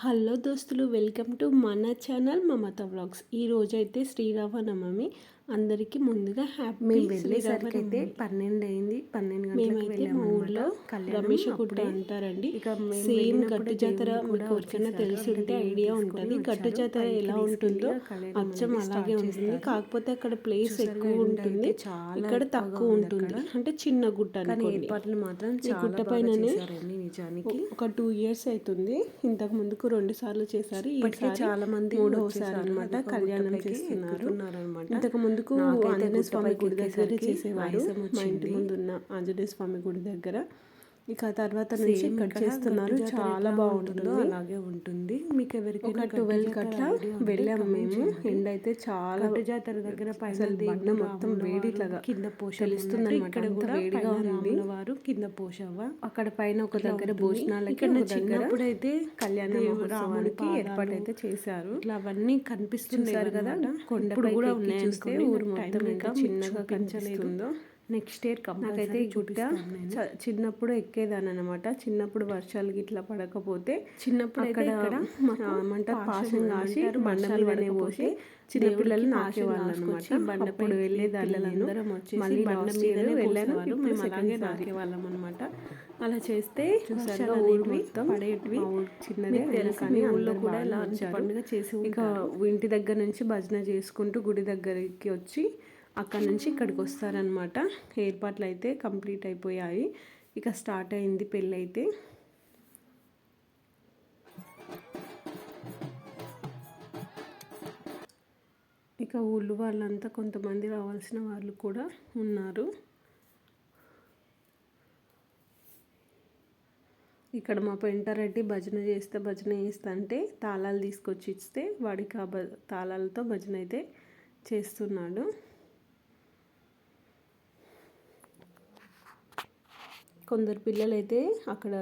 Hello దోస్తులు welcome to మన channel Mamata vlogs. ఈ రోజైతే శ్రీరామనవమి. అందరికీ ముందుగా హ్యాపీ మేము వెళ్ళేసరికి అయితే పన్నెండు అయింది పన్నెండు మేమైతే మా ఊర్లో రమేష్ గుట్ట అంటారండి. ఇక సేమ్ గట్టు జాతర మీకు ఎవరికైనా తెలిసి ఉంటే ఐడియా ఉంటుంది. గట్టు జాతర ఎలా ఉంటుందో అచ్చం అలాగే ఉంటుంది. కాకపోతే అక్కడ ప్లేస్ ఎక్కువ ఉంటుంది. ఇక్కడ తక్కువ ఉంటుంది. అంటే చిన్న గుట్ట ఏర్పాట్లు మాత్రం ఈ గుట్ట పైననే ఒక టూ ఇయర్స్ అవుతుంది ఇంతకు ముందుకు రెండు సార్లు చేశారు. చాలా మంది మూడవసారి అనమాట కళ్యాణం చేస్తున్నారు. ఇంతకు ముందు ముందుకు ఆంజనేయ స్వామి గుడి దగ్గర చేసేవారు? మా ఇంటి ముందు ఉన్న ఆంజనేయ స్వామి గుడి దగ్గర. ఇక తర్వాత నుంచి కట్ చేస్తున్నారు. చాలా బాగుంటుంది. అలాగే ఉంటుంది. మీకు ఎవరికి ఒక ట్వెల్వ్ కట్లా వెళ్ళాము మేము. ఎండ అయితే చాలా జాతర దగ్గర బండ మొత్తం వేడి ఇట్లాగా కింద పోష తెలుస్తుంది ఇక్కడ కూడా వేడిగా ఉంది. వారు కింద పోషవ అక్కడ పైన ఒక దగ్గర భోజనాలకి ఇక్కడ చిన్నప్పుడు అయితే కళ్యాణ రాముడికి ఏర్పాటు అయితే చేశారు. ఇట్లా అవన్నీ కనిపిస్తుంది కదా? కొండ కూడా ఉన్నాయి చూస్తే ఊరు మొత్తం ఇంకా చిన్నగా కనిపిస్తుందో. నెక్స్ట్ ఇయర్ నాకైతే ఈ గుట్ట చిన్నప్పుడు ఎక్కేదాన్ని అనమాట చిన్నప్పుడు వర్షాలు గిట్లా పడకపోతే చిన్నప్పుడు అక్కడ ఏమంటారు పాసం కాసి బండ మీదనే పోసి చిన్నపిల్లలు నాకేవాళ్ళు అనమాట బండప్పుడు వెళ్ళేదాన్ని మళ్ళీ బండ మీదనే వెళ్ళాను. మేము అలాగే నాకేవాళ్ళం అనమాట అలా చేస్తే పడేటివి. చిన్నదే కానీ ఊళ్ళో కూడా ఇలా పండుగ చేసి ఇక ఇంటి దగ్గర నుంచి భజన చేసుకుంటూ గుడి దగ్గరికి వచ్చి అక్కడ నుంచి ఇక్కడికి వస్తారనమాట ఏర్పాట్లు అయితే కంప్లీట్ అయిపోయాయి. ఇక స్టార్ట్ అయింది పెళ్ళి అయితే ఇక ఊళ్ళు వాళ్ళంతా కొంతమంది రావాల్సిన వాళ్ళు కూడా ఉన్నారు. ఇక్కడ మా పెంటారెడ్డి భజన చేస్తే భజన చేస్తా అంటే తాళాలు తీసుకొచ్చి ఇస్తే వాడికి ఆ భ తాళాలతో భజన అయితే చేస్తున్నాడు. కొందరు పిల్లలు అయితే అక్కడ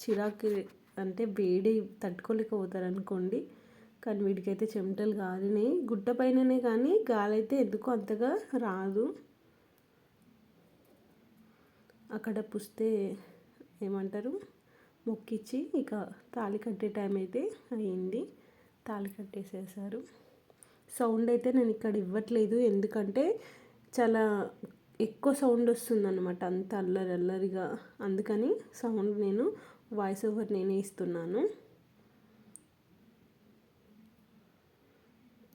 చిరాకు అంటే వేడి తట్టుకోలేకపోతారు అనుకోండి కానీ వీడికైతే చెమటలు గాలినాయి గుట్ట పైననే కానీ గాలి అయితే ఎందుకు అంతగా రాదు. అక్కడ పుస్తే ఏమంటారు? మొక్కిచ్చి ఇక తాళి కట్టే టైం అయితే అయింది. తాళి కట్టేసేసారు. సౌండ్ అయితే నేను ఇక్కడ ఇవ్వట్లేదు. ఎందుకంటే చాలా ఎక్కువ సౌండ్ వస్తుంది అనమాట అంత అల్లరి అల్లరిగా. అందుకని సౌండ్ నేను వాయిస్ ఓవర్ నేనే ఇస్తున్నాను.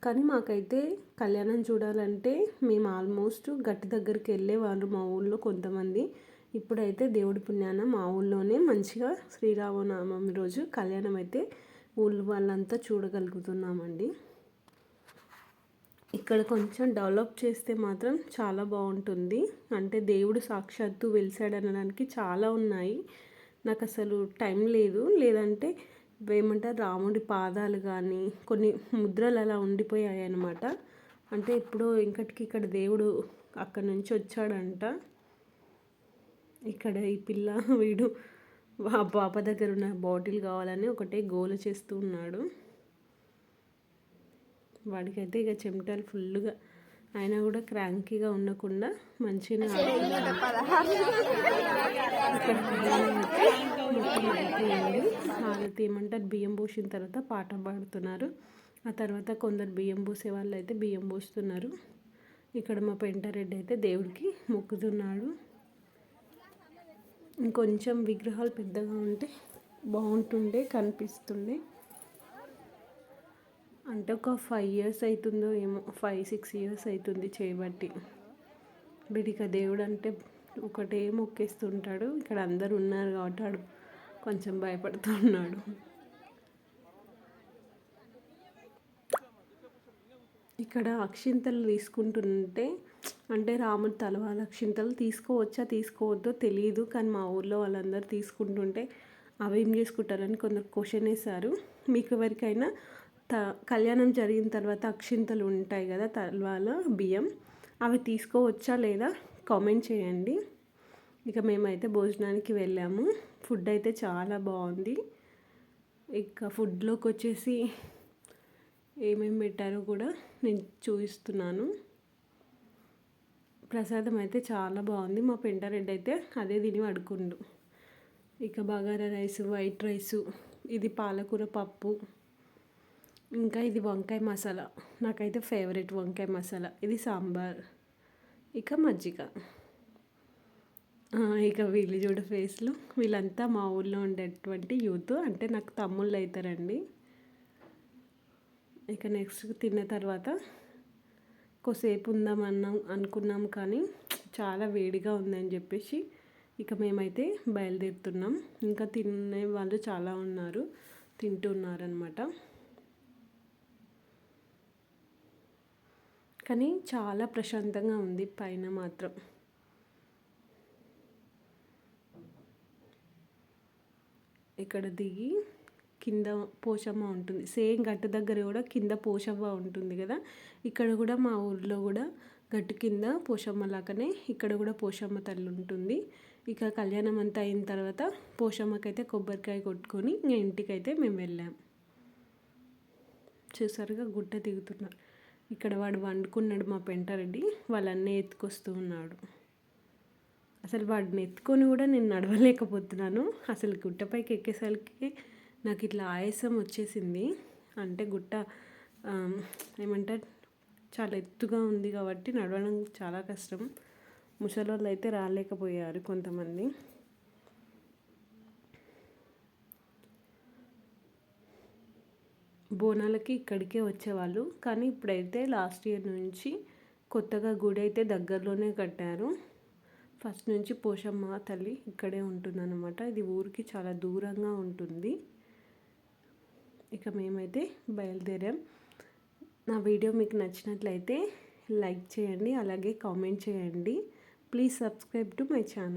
కానీ మాకైతే కళ్యాణం చూడాలంటే మేము ఆల్మోస్ట్ గట్టి దగ్గరికి వెళ్ళేవారు మా ఊళ్ళో కొంతమంది. ఇప్పుడైతే దేవుడి పుణ్యాన మా ఊళ్ళోనే మంచిగా శ్రీరామనవమి రోజు కళ్యాణం అయితే ఊళ్ళో వాళ్ళంతా చూడగలుగుతున్నామండి. ఇక్కడ కొంచెం డెవలప్ చేస్తే మాత్రం చాలా బాగుంటుంది. అంటే దేవుడు సాక్షాత్తు వెలిసాడనడానికి చాలా ఉన్నాయి. నాకు అసలు టైం లేదు. లేదంటే ఏమంటారు రాముడి పాదాలు కానీ కొన్ని ముద్రలు అలా ఉండిపోయాయి అనమాట అంటే ఎప్పుడో ఇంకటికి ఇక్కడ దేవుడు అక్కడ నుంచి వచ్చాడంట. ఇక్కడ ఈ పిల్ల వీడు పాప దగ్గర ఉన్న బాటిల్ కావాలని ఒకటే గోల చేస్తూ ఉన్నాడు. వాడికైతే ఇక చెమటలు ఫుల్గా అయినా కూడా క్రాంకీగా ఉండకుండా మంచిగా హారతి ఏమంటారు? బియ్యం పోసిన తర్వాత పాట పాడుతున్నారు. ఆ తర్వాత కొందరు బియ్యం పోసే వాళ్ళు అయితే బియ్యం పోస్తున్నారు. ఇక్కడ మా పెంటారెడ్డి అయితే దేవుడికి మొక్కుతున్నాడు. ఇంకొంచెం విగ్రహాలు పెద్దగా ఉంటే బాగుంటుండే కనిపిస్తుండే. అంటే ఒక ఫైవ్ ఇయర్స్ అవుతుందో ఏమో ఫైవ్ సిక్స్ ఇయర్స్ అవుతుంది చేయబట్టి వీడిక దేవుడు అంటే ఒకటే మొక్కేస్తుంటాడు. ఇక్కడ అందరు ఉన్నారు కాబట్టి వాడు కొంచెం భయపడుతున్నాడు. ఇక్కడ అక్షింతలు తీసుకుంటుంటే అంటే రాముడు తలవాళ్ళ అక్షింతలు తీసుకోవచ్చా తీసుకోవద్దో తెలియదు కానీ మా ఊర్లో వాళ్ళందరూ తీసుకుంటుంటే అవి ఏం చేసుకుంటారని కొందరు క్వశ్చన్ వేశారు. మీకు ఎవరికైనా త కళ్యాణం జరిగిన తర్వాత అక్షింతలు ఉంటాయి కదా తల్వాల బియ్యం. అవి తీసుకోవచ్చా లేదా కామెంట్ చేయండి. ఇక మేమైతే భోజనానికి వెళ్ళాము. ఫుడ్ అయితే చాలా బాగుంది. ఇక ఫుడ్లోకి వచ్చేసి ఏమేమి పెట్టారో కూడా నేను చూపిస్తున్నాను. ప్రసాదం అయితే చాలా బాగుంది. మా పెంటారెడ్డి అయితే అదే తిని పడుకుండు. ఇక బగారా రైస్ వైట్ రైసు ఇది పాలకూర పప్పు. ఇంకా ఇది వంకాయ మసాలా. నాకైతే ఫేవరెట్ వంకాయ మసాలా. ఇది సాంబార్. ఇక మజ్జిగ. ఇక వీళ్ళు చూడ ఫేస్లు. వీళ్ళంతా మా ఊళ్ళో ఉండేటువంటి యూత్. అంటే నాకు తమ్ముళ్ళు అవుతారండి ఇక నెక్స్ట్ తిన్న తర్వాత కొద్దిసేపు ఉందామన్నాం అనుకున్నాం కానీ చాలా వేడిగా ఉందని చెప్పేసి ఇక మేమైతే బయలుదేరుతున్నాం. ఇంకా తినే వాళ్ళు చాలా ఉన్నారు. తింటున్నారనమాట కానీ చాలా ప్రశాంతంగా ఉంది పైన మాత్రం. ఇక్కడ దిగి కింద పోషమ్మ ఉంటుంది. సేమ్ గట్టు దగ్గర కూడా కింద పోషమ్మ ఉంటుంది కదా? ఇక్కడ కూడా మా ఊర్లో కూడా గట్టు కింద పోషమ్మ లాగానే ఇక్కడ కూడా పోషమ్మ తల్లి ఉంటుంది. ఇక కళ్యాణం అంతా అయిన తర్వాత పోషమ్మకైతే కొబ్బరికాయ కొట్టుకొని ఇంటికి ఇంటికైతే మేము వెళ్ళాం. చూసారుగా గుట్ట దిగుతున్నారు ఇక్కడ వాడు వండుకున్నాడు మా పెంటారెడ్డి వాళ్ళన్నీ ఎత్తుకొస్తూ ఉన్నాడు. అసలు వాడిని ఎత్తుకొని కూడా నేను నడవలేకపోతున్నాను. అసలు గుట్టపైకి ఎక్కేసరికి నాకు ఇట్లా ఆయాసం వచ్చేసింది. అంటే గుట్ట ఏమంటారు? చాలా ఎత్తుగా ఉంది కాబట్టి నడవడం చాలా కష్టం. ముసలి వాళ్ళు అయితే రాలేకపోయారు కొంతమంది. బోనాలకి ఇక్కడికే వచ్చేవాళ్ళు. కానీ ఇప్పుడైతే లాస్ట్ ఇయర్ నుంచి కొత్తగా గుడి అయితే దగ్గరలోనే కట్టారు. ఫస్ట్ నుంచి పోషమ్మ తల్లి ఇక్కడే ఉంటుందన్నమాట. ఇది ఊరికి చాలా దూరంగా ఉంటుంది. ఇక మేమైతే బయలుదేరాం. నా వీడియో మీకు నచ్చినట్లయితే లైక్ చేయండి అలాగే కామెంట్ చేయండి. Please subscribe to my channel.